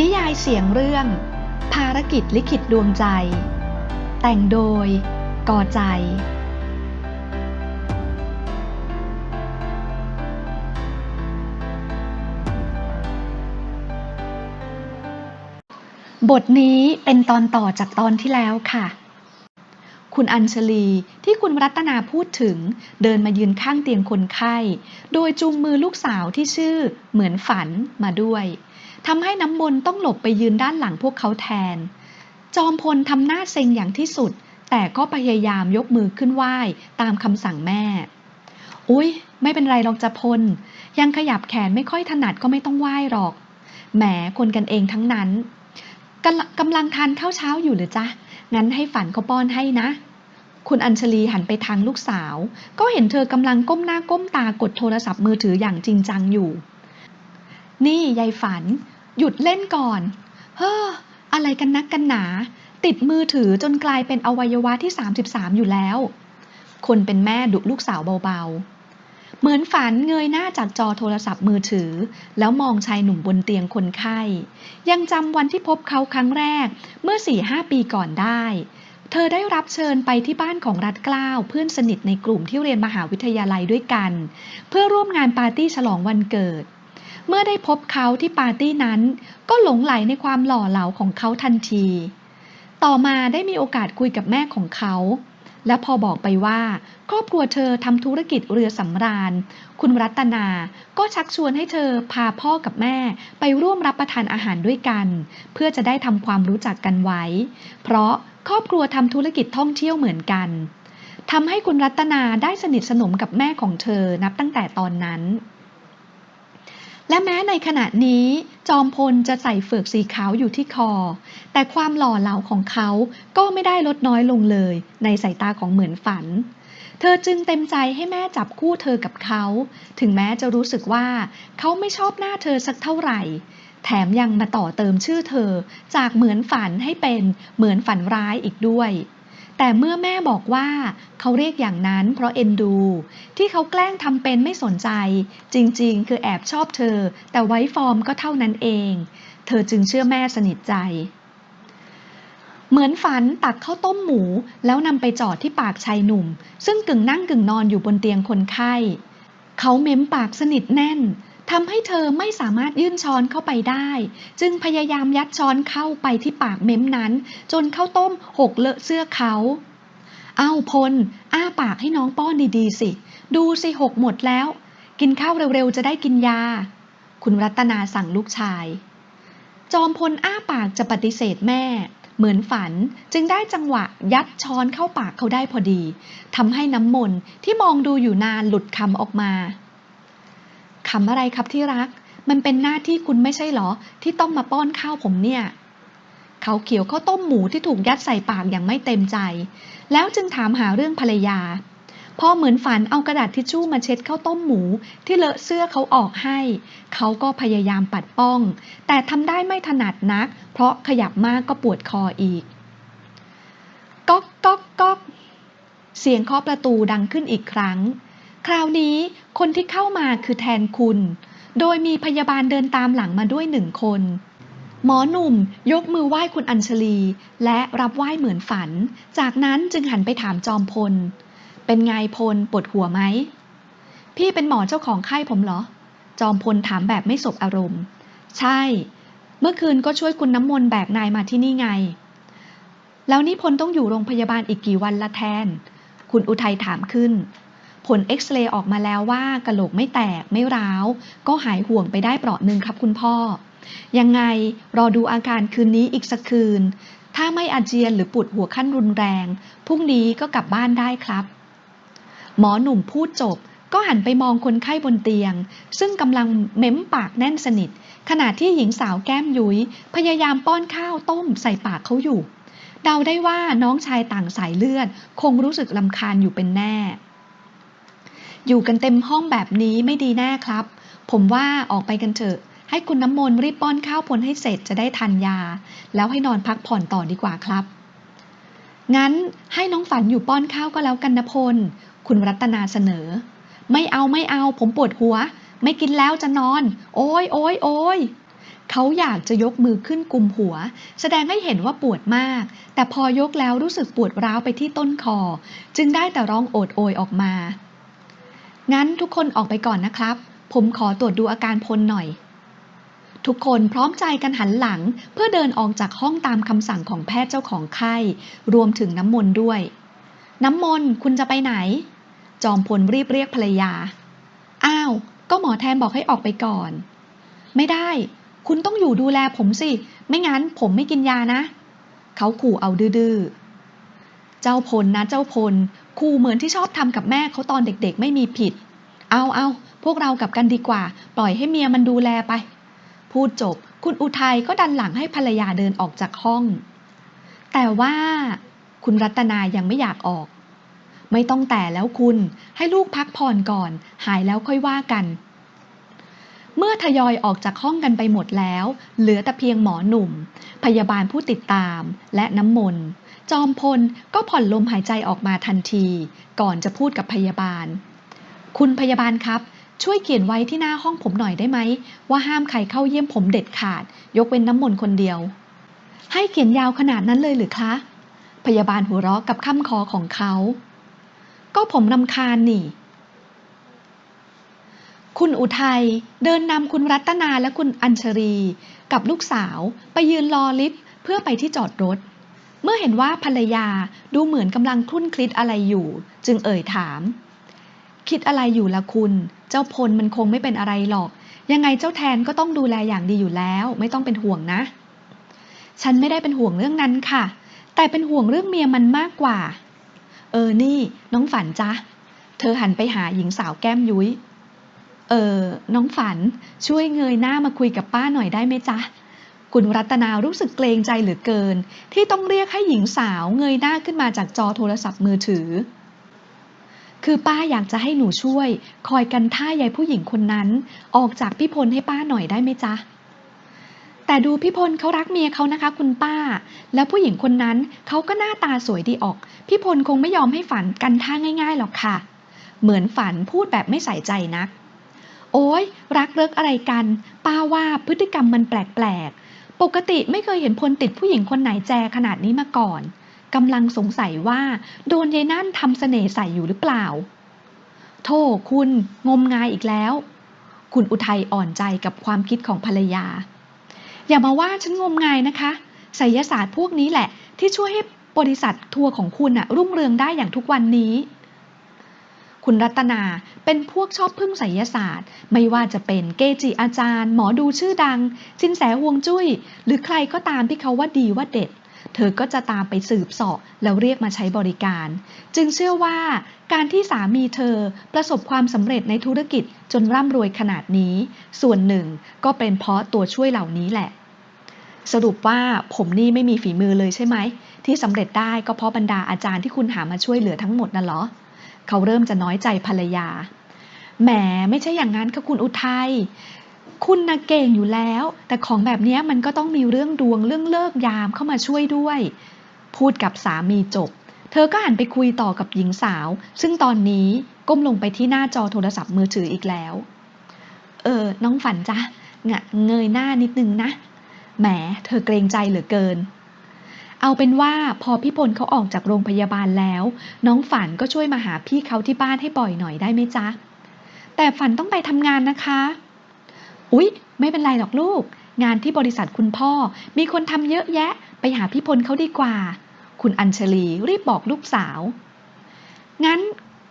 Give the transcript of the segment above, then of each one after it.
นิยายเสียงเรื่อง ภารกิจลิขิตดวงใจ แต่งโดยกอใจ บทนี้เป็นตอนต่อจากตอนที่แล้วค่ะ คุณอัญชลีที่คุณรัตนาพูดถึงเดินมายืนข้างเตียงคนไข้ โดยจูงมือลูกสาวที่ชื่อเหมือนฝันมาด้วย ทำให้น้ำมนต์ต้องหลบไปยืนด้านหลังพวกเขาแทน จอมพลทำหน้าเซ็งอย่างที่สุด แต่ก็พยายามยกมือขึ้นไหว้ตามคำสั่งแม่ อุ๊ยไม่เป็นไรหรอกจะพล ยังขยับแขนไม่ค่อยถนัดก็ไม่ต้องไหว้หรอก แหมคนกันเองทั้งนั้นกำกำลังทานข้าวเช้าอยู่หรือจ๊ะ งั้นให้ฝันเขาป้อนให้นะ คุณอัญชลีหันไปทางลูกสาว ก็เห็นเธอกำลังก้มหน้าก้มตากดโทรศัพท์มือถืออย่างจริงจังอยู่ นี่ยายฝัน หยุดเล่นก่อน เฮ้อ อะไรกันนักกันหนา ติดมือถือจนกลายเป็นอวัยวะที่ 33 อยู่แล้ว คนเป็นแม่ดุลูกสาวเบาๆ เหมือนฝันเงยหน้าจากจอโทรศัพท์มือถือ แล้วมองชายหนุ่มบนเตียงคนไข้ ยังจำวันที่พบเขาครั้งแรกเมื่อ 4-5 ปีก่อนได้ เธอได้รับเชิญไปที่บ้านของรัฐกล้าวเพื่อนสนิทในกลุ่มที่เรียนมหาวิทยาลัยด้วยกัน เพื่อร่วมงานปาร์ตี้ฉลองวันเกิด เมื่อได้พบเขาที่ปาร์ตี้นั้น ก็หลงไหลในความหล่อเหลาของเขาทันที ต่อมาได้มีโอกาสคุยกับแม่ของเขา และพอบอกไปว่า ครอบครัวเธอทำธุรกิจเรือสำราญ คุณรัตนาก็ชักชวนให้เธอพาพ่อกับแม่ไปร่วมรับประทานอาหารด้วยกัน เพื่อจะได้ทำความรู้จักกันไว้ เพราะครอบครัวทำธุรกิจท่องเที่ยวเหมือนกันทำให้คุณรัตนาได้สนิทสนมกับแม่ของเธอนับตั้งแต่ตอนนั้น และแม้ในขณะนี้จอมพลจะใส่เฟือกสีขาวอยู่ที่คอ แต่ความหล่อเหลาของเขาก็ไม่ได้ลดน้อยลงเลยในสายตาของเหมือนฝัน เธอจึงเต็มใจให้แม่จับคู่เธอกับเขา ถึงแม้จะรู้สึกว่าเขาไม่ชอบหน้าเธอสักเท่าไหร่ แถมยังมาต่อเติมชื่อเธอจากเหมือนฝันให้เป็นเหมือนฝันร้ายอีกด้วย แต่เมื่อแม่บอกว่าเขาเรียกอย่างนั้นเพราะเอ็นดู ที่เขาแกล้งทำเป็นไม่สนใจ จริงๆ คือแอบชอบเธอ แต่ไว้ฟอร์มก็เท่านั้นเอง เธอจึงเชื่อแม่สนิทใจ เหมือนฝันตักข้าวต้มหมู แล้วนำไปจอดที่ปากชายหนุ่ม ซึ่งกึ่งนั่งกึ่งนอนอยู่บนเตียงคนไข้ เขาเม้มปากสนิทแน่น ทำให้เธอไม่สามารถยื่นช้อนเข้าไปได้ จึงพยายามยัดช้อนเข้าไปที่ปากเม้มนั้น จนข้าวต้มหกเลอะเสื้อเขา เอาพล อ้าปากให้น้องป้อนดีๆสิ ดูสิหกหมดแล้ว กินข้าวเร็วๆจะได้กินยา คุณรัตนาสั่งลูกชาย จอมพลอ้าปากจะปฏิเสธแม่ เหมือนฝันจึงได้จังหวะยัดช้อนเข้าปากเขาได้พอดีทำให้น้ำมนต์ที่มองดูอยู่นานหลุดคำออกมาำอะไรครับที่รัก มันเป็นหน้าที่คุณไม่ใช่หรอ ที่ต้องมาป้อนข้าวผมเนี่ย เขาเขียวข้าวต้มหมูที่ถูกยัดใส่ปากอย่างไม่เต็มใจ แล้วจึงถามหาเรื่องภรรยา พอเหมือนฝันเอากระดาษทิชชู่มาเช็ดข้าวต้มหมู ที่เลอะเสื้อเขาออกให้ เขาก็พยายามปัดป้อง แต่ทำได้ไม่ถนัดนัก เพราะขยับมากก็ปวดคออีกก๊อกก๊อกก๊อกเสียงเคาะประตูดังขึ้นอีกครั้ง คราวนี้คนที่เข้ามาคือแทนคุณ โดยมีพยาบาลเดินตามหลังมาด้วยหนึ่งคน หมอหนุ่มยกมือไหว้คุณอัญชลี และรับไหว้เหมือนฝัน จากนั้นจึงหันไปถามจอมพล เป็นไงพลปวดหัวไหม พี่เป็นหมอเจ้าของไข้ผมเหรอ จอมพลถามแบบไม่สบอารมณ์ ใช่ เมื่อคืนก็ช่วยคุณน้ำมนต์แบกนายมาที่นี่ไง แล้วนี่พลต้องอยู่โรงพยาบาลอีกกี่วันละแทน คุณอุทัยถามขึ้น ผลเอ็กซเรย์ออกมาแล้วว่ากระโหลกไม่แตกไม่ร้าว ก็หายห่วงไปได้เปราะหนึ่งครับคุณพ่อ ยังไงรอดูอาการคืนนี้อีกสักคืน ถ้าไม่อาเจียนหรือปวดหัวขั้นรุนแรง พรุ่งนี้ก็กลับบ้านได้ครับ หมอหนุ่มพูดจบก็หันไปมองคนไข้บนเตียง ซึ่งกำลังเม้มปากแน่นสนิท ขณะที่หญิงสาวแก้มยุย้ยพยายามป้อนข้าวต้มใส่ปากเขาอยู่ เดาได้ว่าน้องชายต่างสายเลือด คงรู้สึกลำคาญอยู่เป็นแน่ อยู่กันเต็มห้องแบบนี้ไม่ดีแน่ครับ ผมว่าออกไปกันเถอะ ให้คุณน้ำมนต์รีบป้อนข้าวพลให้เสร็จจะได้ทานยา แล้วให้นอนพักผ่อนต่อดีกว่าครับ งั้นให้น้องฝันอยู่ป้อนข้าวก็แล้วกันนะพล คุณรัตนาเสนอ ไม่เอาไม่เอา ผมปวดหัว ไม่กินแล้วจะนอน โอ้ยโอ้ยโอ้ยเขาอยากจะยกมือขึ้นกุมหัว แสดงให้เห็นว่าปวดมาก แต่พอยกแล้วรู้สึกปวดร้าวไปที่ต้นคอ จึงได้แต่ร้องโอดโอยออกมา งั้นทุกคนออกไปก่อนนะครับ ผมขอตรวจดูอาการพลหน่อย ทุกคนพร้อมใจกันหันหลัง เพื่อเดินออกจากห้องตามคำสั่งของแพทย์เจ้าของไข้ รวมถึงน้ำมนต์ด้วย น้ำมนต์คุณจะไปไหน จอมพลรีบเรียกภรรยา อ้าว ก็หมอแทนบอกให้ออกไปก่อน ไม่ได้ คุณต้องอยู่ดูแลผมสิ ไม่งั้นผมไม่กินยานะ เขาขู่เอาดื้อเจ้าพลนะเจ้าพล ขู่เหมือนที่ชอบทำกับแม่เขาตอนเด็กๆ ไม่มีผิด เอาเอาพวกเรากลับกันดีกว่า ปล่อยให้เมียมันดูแลไป พูดจบ คุณอุทัยก็ดันหลังให้ภรรยาเดินออกจากห้อง แต่ว่า คุณรัตนายังไม่อยากออก ไม่ต้องแต่แล้วคุณให้ลูกพักผ่อนก่อน หายแล้วค่อยว่ากัน เมื่อทยอยออกจากห้องกันไปหมดแล้ว เหลือแต่เพียงหมอหนุ่ม พยาบาลผู้ติดตามและน้ำมนต์ จอมพลก็ผ่อนลมหายใจออกมาทันที ก่อนจะพูดกับพยาบาล คุณพยาบาลครับ ช่วยเขียนไว้ที่หน้าห้องผมหน่อยได้ไหม ว่าห้ามใครเข้าเยี่ยมผมเด็ดขาด ยกเว้นน้ำมนต์คนเดียว ให้เขียนยาวขนาดนั้นเลยหรือคะ พยาบาลหัวเราะกับคำคอของเขา ก็ผมรำคาญนี่ คุณอุทัยเดินนำคุณรัตนาและคุณอัญชรี กับลูกสาวไปยืนรอลิฟต์เพื่อไปที่จอดรถ เมื่อเห็นว่าภรรยาดูเหมือนกำลังคลุ่นคลิดอะไรอยู่ จึงเอ่ยถาม คิดอะไรอยู่ละคุณ เจ้าพลมันคงไม่เป็นอะไรหรอก ยังไงเจ้าแทนก็ต้องดูแลอย่างดีอยู่แล้ว ไม่ต้องเป็นห่วงนะ ฉันไม่ได้เป็นห่วงเรื่องนั้นค่ะ แต่เป็นห่วงเรื่องเมียมันมากกว่า เออนี่ น้องฝันจ๊ะเธอหันไปหาหญิงสาวแก้มยุ้ยเออน้องฝันช่วยเงยหน้ามาคุยกับป้าหน่อยได้ไหมจ๊ะ คุณรัตนารู้สึกเกรงใจเหลือเกิน ที่ต้องเรียกให้หญิงสาวเงยหน้าขึ้นมาจากจอโทรศัพท์มือถือ คือป้าอยากจะให้หนูช่วย คอยกันท่ายายผู้หญิงคนนั้น ออกจากพี่พลให้ป้าหน่อยได้ไหมจ๊ะ แต่ดูพี่พลเขารักเมียเขานะคะคุณป้า แล้วผู้หญิงคนนั้นเขาก็หน้าตาสวยดีออก พี่พลคงไม่ยอมให้ฝันกันท่าง่าย ๆหรอกค่ะ เหมือนฝันพูดแบบไม่ใส่ใจนักโอ้ยรักเลิกอะไรกัน ป้าว่าพฤติกรรมมันแปลกๆ ปกติไม่เคยเห็นพลติดผู้หญิงคนไหนแจขนาดนี้มาก่อนกำลังสงสัยว่าโดนยายนั่นทำเสน่ห์ใส่อยู่หรือเปล่าโธ่คุณงมงายอีกแล้ว คุณอุทัยอ่อนใจกับความคิดของภรรยา อย่ามาว่าฉันงมงายนะคะไสยศาสตร์พวกนี้แหละ ที่ช่วยให้บริษัททัวร์ของคุณอะรุ่งเรืองได้อย่างทุกวันนี้ คุณรัตนาเป็นพวกชอบพึ่งไสยศาสตร์ ไม่ว่าจะเป็นเกจิอาจารย์ หมอดูชื่อดังสินแสฮวงจุ้ย หรือใครก็ตามที่เขาว่าดีว่าเด็ด เธอก็จะตามไปสืบเสาะแล้วเรียกมาใช้บริการ จึงเชื่อว่าการที่สามีเธอประสบความสำเร็จในธุรกิจจนร่ำรวยขนาดนี้ ส่วนหนึ่งก็เป็นเพราะตัวช่วยเหล่านี้แหละสรุปว่าผมนี่ไม่มีฝีมือเลยใช่ไหม ที่สำเร็จได้ก็เพราะบรรดาอาจารย์ที่คุณหามาช่วยเหลือทั้งหมดน่ะเหรอ เขาเริ่มจะน้อยใจภรรยา แหมไม่ใช่อย่างนั้นค่ะคุณอุทัย คุณนะเก่งอยู่แล้ว แต่ของแบบนี้มันก็ต้องมีเรื่องดวงเรื่องเลิกยามเข้ามาช่วยด้วย พูดกับสามีจบ เธอก็หันไปคุยต่อกับหญิงสาว ซึ่งตอนนี้ก้มลงไปที่หน้าจอโทรศัพท์มือถืออีกแล้ว เออ น้องฝันจ้ะเงยหน้านิดนึงนะ แหม เธอเกรงใจเหลือเกิน เอาเป็นว่าพอพี่พลเขาออกจากโรงพยาบาลแล้ว น้องฝันก็ช่วยมาหาพี่เขาที่บ้านให้บ่อยหน่อยได้ไหมจ๊ะ แต่ฝันต้องไปทำงานนะคะ อุ๊ย ไม่เป็นไรหรอกลูก งานที่บริษัทคุณพ่อมีคนทำเยอะแยะ ไปหาพี่พลเขาดีกว่า คุณอัญชลีรีบบอกลูกสาว งั้น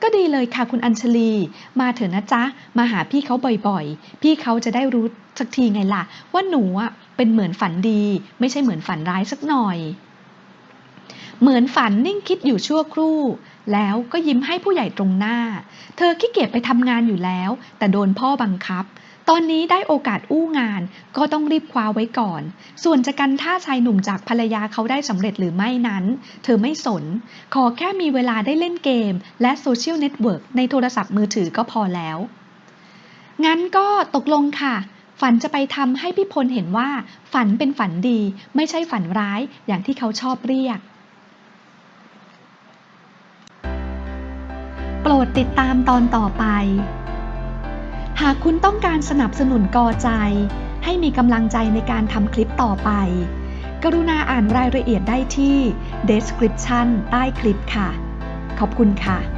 ก็ดีเลยค่ะคุณอัญชลี มาเถอะนะจ๊ะ มาหาพี่เขาบ่อยๆ พี่เขาจะได้รู้สักทีไงล่ะ ว่าหนูอะเป็นเหมือนฝันดี ไม่ใช่เหมือนฝันร้ายสักหน่อย เหมือนฝันนิ่งคิดอยู่ชั่วครู่ แล้วก็ยิ้มให้ผู้ใหญ่ตรงหน้า เธอขี้เกียจไปทำงานอยู่แล้ว แต่โดนพ่อบังคับ ตอนนี้ได้โอกาสอู้งานก็ต้องรีบคว้าไว้ก่อน ส่วนจะกันท่าชายหนุ่มจากภรรยาเขาได้สำเร็จหรือไม่นั้น เธอไม่สน ขอแค่มีเวลาได้เล่นเกม และโซเชียลเน็ตเวิร์กในโทรศัพท์มือถือก็พอแล้ว งั้นก็ตกลงค่ะฝันจะไปทำให้พี่พลเห็นว่า ฝันเป็นฝันดี ไม่ใช่ฝันร้ายอย่างที่เขาชอบเรียก ปรดติดตามตอนต่อไป หากคุณต้องการสนับสนุนกอใจ ให้มีกำลังใจในการทำคลิปต่อไป กรุณาอ่านรายละเอียดได้ที่ description ใต้คลิปค่ะ ขอบคุณค่ะ